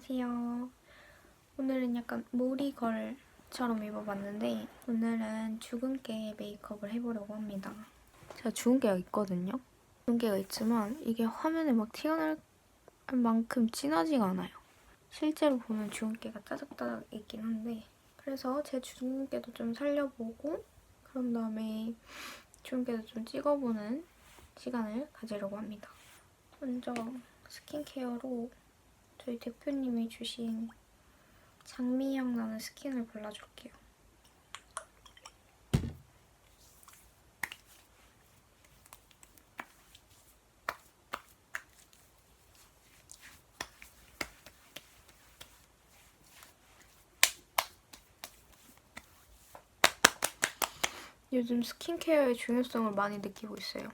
안녕하세요. 오늘은 약간 모리걸처럼 입어봤는데 오늘은 주근깨 메이크업을 해보려고 합니다. 제가 주근깨가 있거든요. 주근깨가 있지만 이게 화면에 막 튀어나올 만큼 진하지가 않아요. 실제로 보면 주근깨가 따닥따닥 있긴 한데 그래서 제 주근깨도 좀 살려보고 그런 다음에 주근깨도 좀 찍어보는 시간을 가지려고 합니다. 먼저 스킨케어로 저희 대표님이 주신 장미향 나는 스킨을 발라줄게요. 요즘 스킨케어의 중요성을 많이 느끼고 있어요.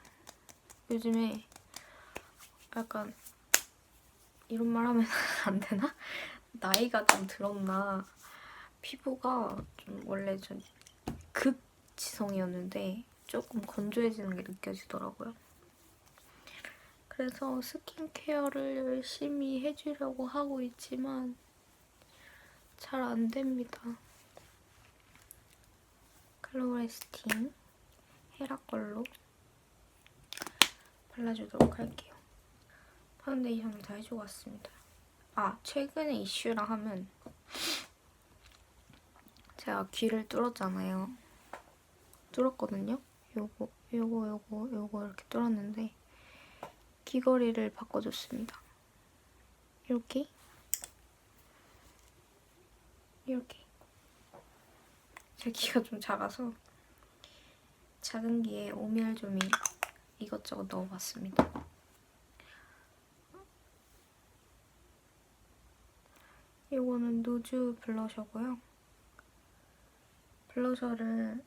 요즘에 약간 이런 말 하면 안 되나? 나이가 좀 들었나? 피부가 좀 원래 좀 극지성이었는데 조금 건조해지는 게 느껴지더라고요. 그래서 스킨케어를 열심히 해주려고 하고 있지만 잘 안 됩니다. 클로레스틴 헤라 걸로 발라주도록 할게요. 파운데이션을 다 해주고 왔습니다. 아, 최근에 이슈라 하면 제가 귀를 뚫었잖아요. 뚫었거든요. 요거, 요거, 요거, 요거 이렇게 뚫었는데 귀걸이를 바꿔줬습니다. 이렇게 이렇게 제 귀가 좀 작아서 작은 귀에 오밀조밀 이것저것 넣어봤습니다. 이거는 누즈 블러셔고요. 블러셔를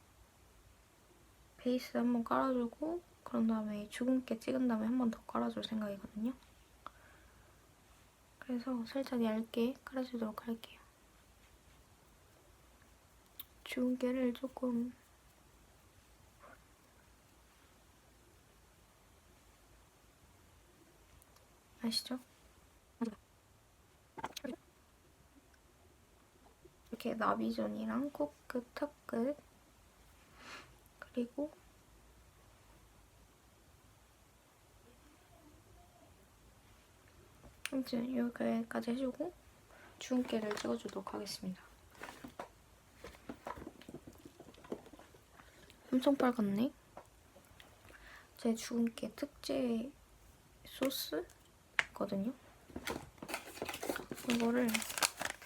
베이스 한번 깔아주고 그런 다음에 주근깨 찍은 다음에 한 번 더 깔아줄 생각이거든요. 그래서 살짝 얇게 깔아주도록 할게요. 주근깨를 조금 아시죠? 이렇게 나비존이랑 코끝, 턱끝 그리고 아무튼 여기까지 해주고 주근깨를 찍어주도록 하겠습니다. 엄청 빨갛네. 제 주근깨 특제 소스 있거든요. 이거를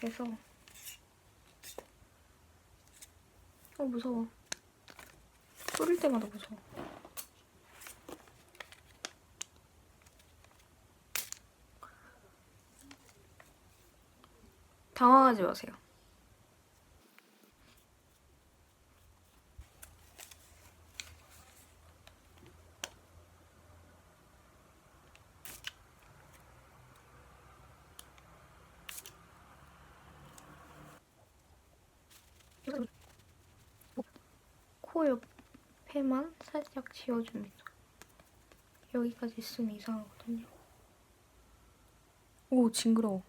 해서 어 무서워. 뿌릴 때마다 무서워. 당황하지 마세요. 코 옆에만 살짝 지워줍니다. 여기까지 있으면 이상하거든요. 오, 징그러워.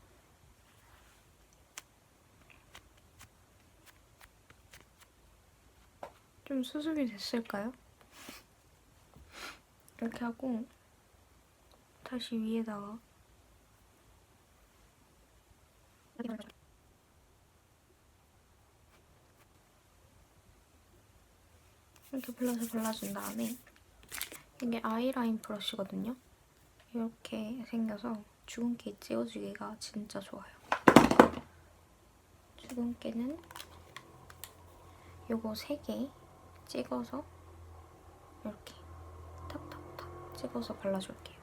좀 수습이 됐을까요? 이렇게 하고 다시 위에다가 이렇게 블러셔 발라준 다음에 이게 아이라인 브러쉬거든요. 이렇게 생겨서 주근깨 찍어주기가 진짜 좋아요. 주근깨는 요거 3개 찍어서 이렇게 탁탁탁 찍어서 발라줄게요.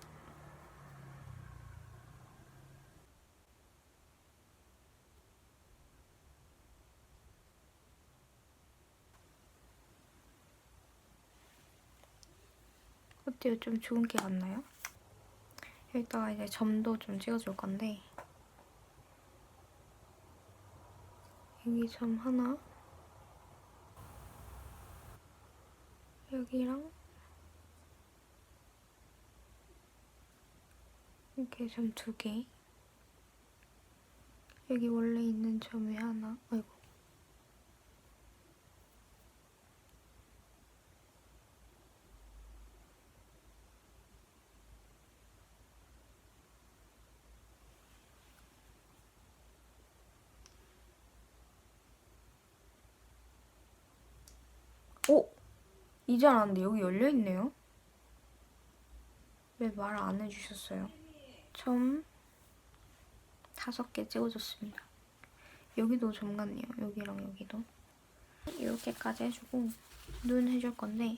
어때요? 좀 좋은 게 같나요? 여기다가 이제 점도 좀 찍어줄 건데 여기 점 하나 여기랑 이렇게 점 두 개 여기 원래 있는 점이 하나. 아이고. 오! 이제 알았는데 여기 열려있네요? 왜 말 안 해주셨어요? 점 다섯 개 찍어줬습니다. 여기도 점 같네요. 여기랑 여기도. 이렇게까지 해주고 눈 해줄 건데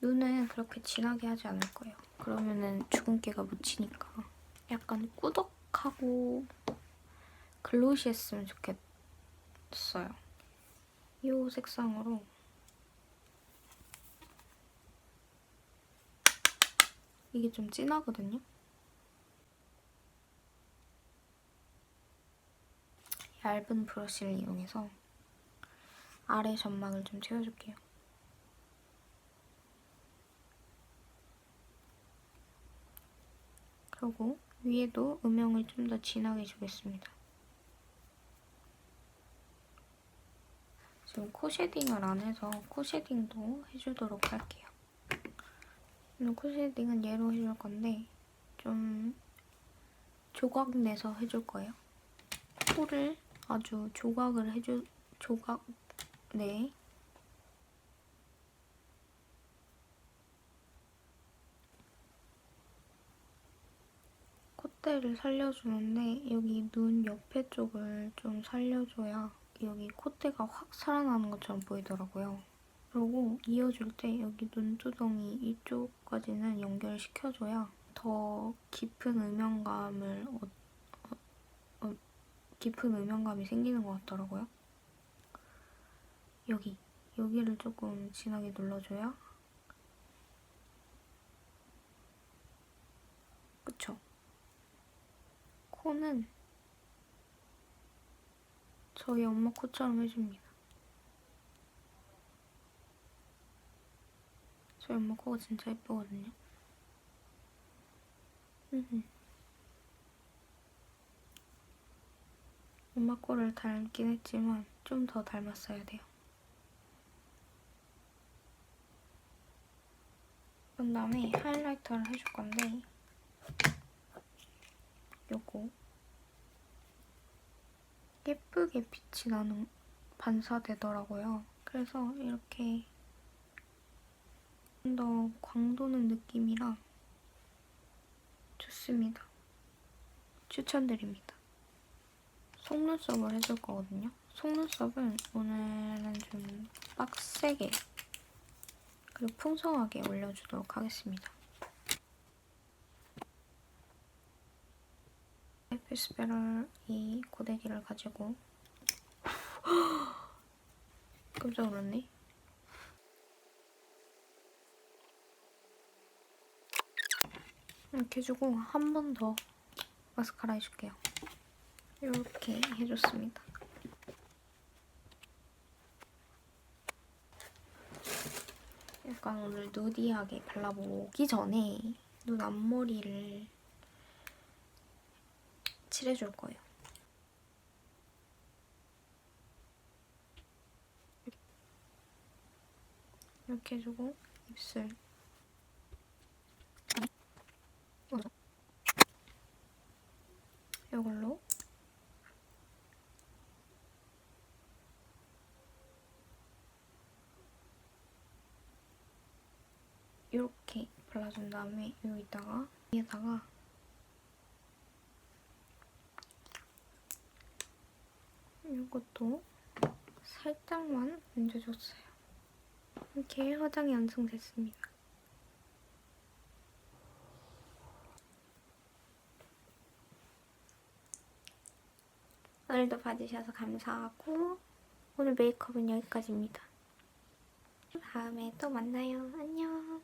눈은 그렇게 진하게 하지 않을 거예요. 그러면은 주근깨가 묻히니까 약간 꾸덕하고 글로시했으면 좋겠어요. 이 색상으로 이게 좀 진하거든요. 얇은 브러쉬를 이용해서 아래 점막을 좀 채워줄게요. 그리고 위에도 음영을 좀 더 진하게 주겠습니다. 지금 코 쉐딩을 안 해서 코 쉐딩도 해주도록 할게요. 오늘 코 쉐딩은 얘로 해줄 건데 좀 조각 내서 해줄 거예요. 코를 아주 조각을 해줄 조각 네 콧대를 살려주는데 여기 눈 옆에 쪽을 좀 살려줘야 여기 콧대가 확 살아나는 것처럼 보이더라고요. 그리고 이어줄 때 여기 눈두덩이 이쪽까지는 연결시켜줘야 더 깊은 음영감을 얻, 어, 어, 깊은 음영감이 생기는 것 같더라고요. 여기, 여기를 조금 진하게 눌러줘야 그쵸? 코는 저희 엄마 코처럼 해줍니다. 저희 엄마 코가 진짜 예쁘거든요. 엄마 코를 닮긴 했지만 좀 더 닮았어야 돼요. 그런 다음에 하이라이터를 해줄 건데 요거 예쁘게 빛이 나는 반사되더라고요. 그래서 이렇게 좀 더 광도는 느낌이라 좋습니다. 추천드립니다. 속눈썹을 해줄 거거든요. 속눈썹은 오늘은 좀 빡세게 그리고 풍성하게 올려주도록 하겠습니다. 페스페럴 이 고데기를 가지고 깜짝 놀랐네. 이렇게 해주고 한 번 더 마스카라 해줄게요. 이렇게 해줬습니다. 약간 오늘 누디하게 발라보기 전에 눈 앞머리를 칠해줄 거예요. 이렇게 해주고 입술 이걸로 이렇게 발라준 다음에 여기다가 위에다가 이것도 살짝만 얹어줬어요. 이렇게 화장이 완성됐습니다. 오늘도 봐주셔서 감사하고 오늘 메이크업은 여기까지입니다. 다음에 또 만나요. 안녕.